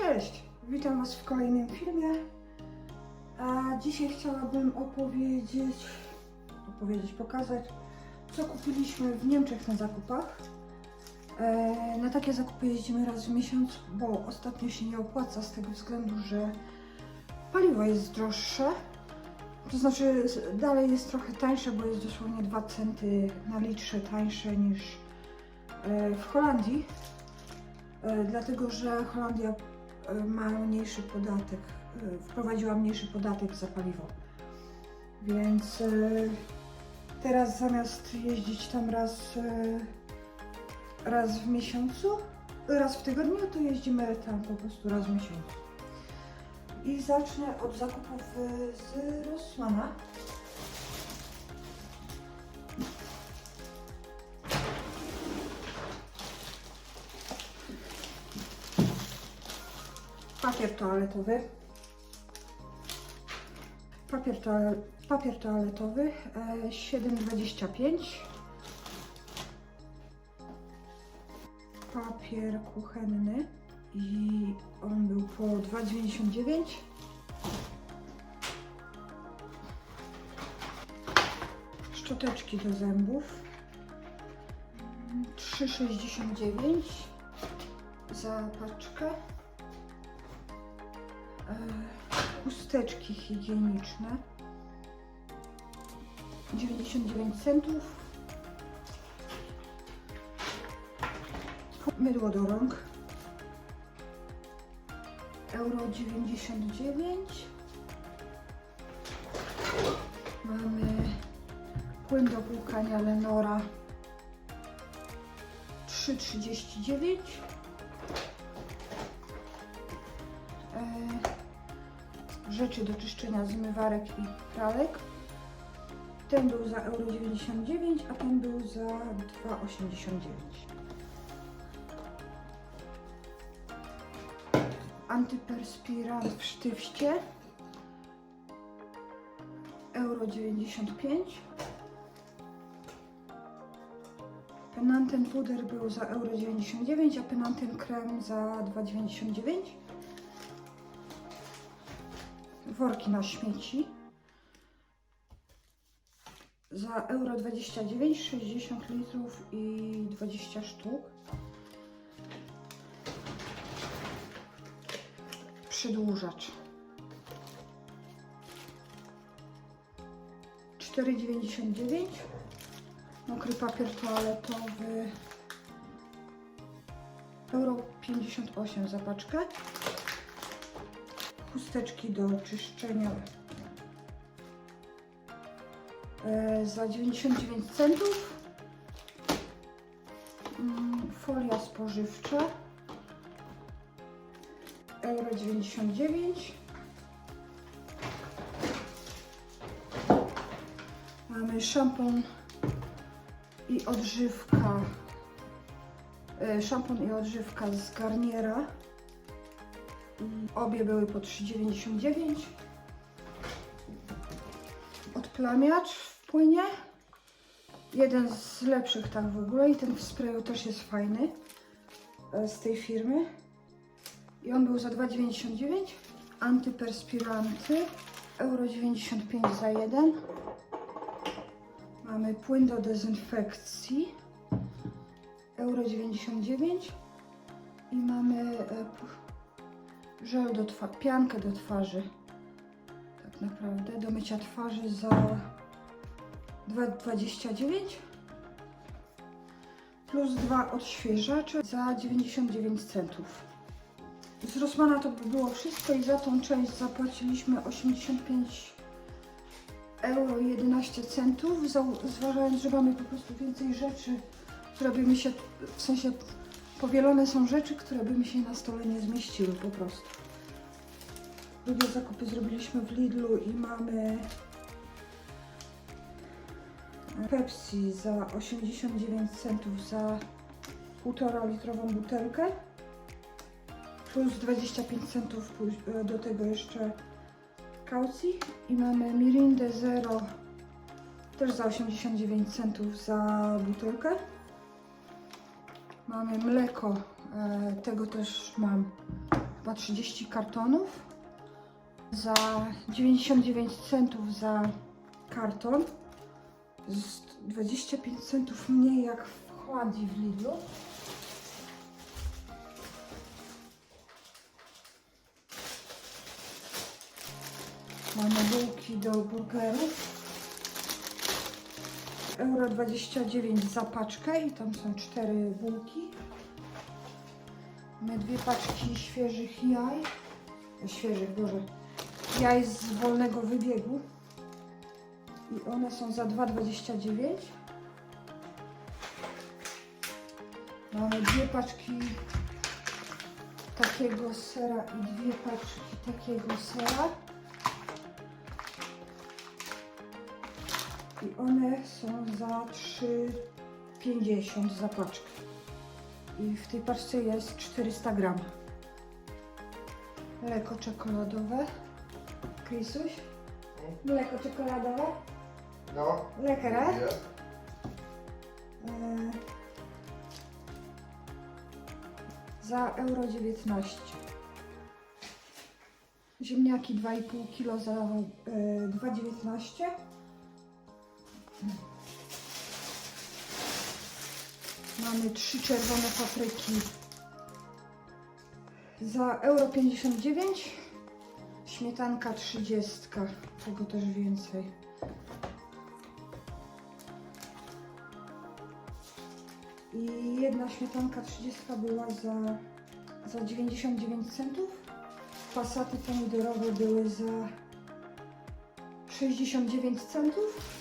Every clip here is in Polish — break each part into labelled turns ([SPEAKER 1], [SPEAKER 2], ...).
[SPEAKER 1] Cześć, witam Was w kolejnym filmie. A dzisiaj chciałabym opowiedzieć, opowiedzieć, pokazać, co kupiliśmy w Niemczech na zakupach. E, na takie zakupy jeździmy raz w miesiąc, bo ostatnio się nie opłaca z tego względu, że paliwo jest droższe. To znaczy dalej jest trochę tańsze, bo jest dosłownie 2 centy na litrze tańsze niż e, w Holandii. E, Dlatego, że Holandia ma mniejszy podatek, e, wprowadziła mniejszy podatek za paliwo. Więc e, teraz zamiast jeździć tam raz, e, raz w miesiącu, raz w tygodniu, to jeździmy tam po prostu raz w miesiącu. I zacznę od zakupów z Rossmana. Papier toaletowy. Papier, toale, papier toaletowy e, 7,25. Papier kuchenny i on był po 2,99. Szczoteczki do zębów 3,69 za paczkę. E, chusteczki higieniczne. 99 centów. Mydło do rąk. Euro 99 mamy płyn do płukania Lenora 3,39 rzeczy do czyszczenia zmywarek i pralek. Ten był za euro 99, a ten był za 2,89. Antyperspirant w sztywcie euro 95. Penanten puder był za euro 99, a penanten krem za 2,99 worki na śmieci. Za euro 29, 60 litrów i 20 sztuk. Przedłużacz. 4,99 mokry papier toaletowy. Euro 58 za paczkę chusteczki do czyszczenia e, za 99 centów. Mm, Folia spożywcza euro 99. Mamy szampon i odżywka. e, Szampon i odżywka z Garniera. Obie były po 3,99. Odplamiacz w płynie. Jeden z lepszych tak w ogóle i ten w sprayu też jest fajny e, z tej firmy. I on był za 2,99. Antyperspiranty euro 95 za jeden. Mamy płyn do dezynfekcji euro 99 i mamy e, żel do twarzy, piankę do twarzy. Tak naprawdę do mycia twarzy za 2,29 plus dwa odświeżacze za 99 centów. Z Rossmana to by było wszystko i za tą część zapłaciliśmy 85 euro i 11 centów, zau- zważając, że mamy po prostu więcej rzeczy, które by mi się, w sensie powielone są rzeczy, które by mi się na stole nie zmieściły po prostu. Drugie zakupy zrobiliśmy w Lidlu i mamy Pepsi za 89 centów za 1,5 litrową butelkę plus 25 centów e, do tego jeszcze kaucji i mamy Mirindę Zero też za 89 centów za butelkę Mamy mleko, e, tego też mam chyba 30 kartonów za 99 centów za karton. Z 25 centów mniej jak w Holandii w Lidlu. Mamy bułki do burgerów. Euro 29 za paczkę i tam są cztery bułki. Mamy dwie paczki świeżych jaj. Świeżych, Boże. Jaj z wolnego wybiegu. I one są za 2,29. Mamy dwie paczki takiego sera i dwie paczki takiego sera. I one są za 3,50 za paczkę. I w tej paczce jest 400 gram. Mleko czekoladowe. Krisuś? Mleko czekoladowe.
[SPEAKER 2] No,
[SPEAKER 1] Lekere. E, za euro 19. Ziemniaki 2,5 kg za e, 2,19. Mamy trzy czerwone papryki za euro 59. Śmietanka 30. Tego też więcej. I jedna śmietanka 30 była za, za 99 centów. Pasaty pomidorowe były za 69 centów.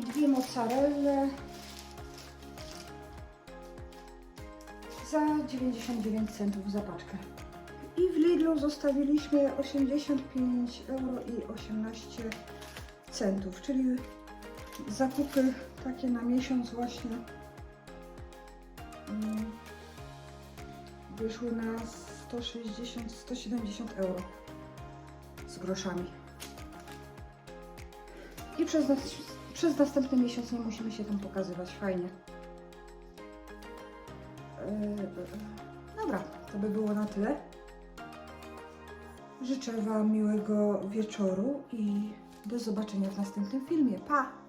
[SPEAKER 1] I dwie mozzarelle za 99 centów za paczkę. I w Lidlu zostawiliśmy 85 euro i 18 centów, czyli zakupy takie na miesiąc właśnie mm, wyszły na 160-170 euro z groszami. I przez, nas, przez następny miesiąc nie musimy się tam pokazywać. Fajnie. Yy, Dobra, to by było na tyle. Życzę Wam miłego wieczoru i do zobaczenia w następnym filmie. Pa!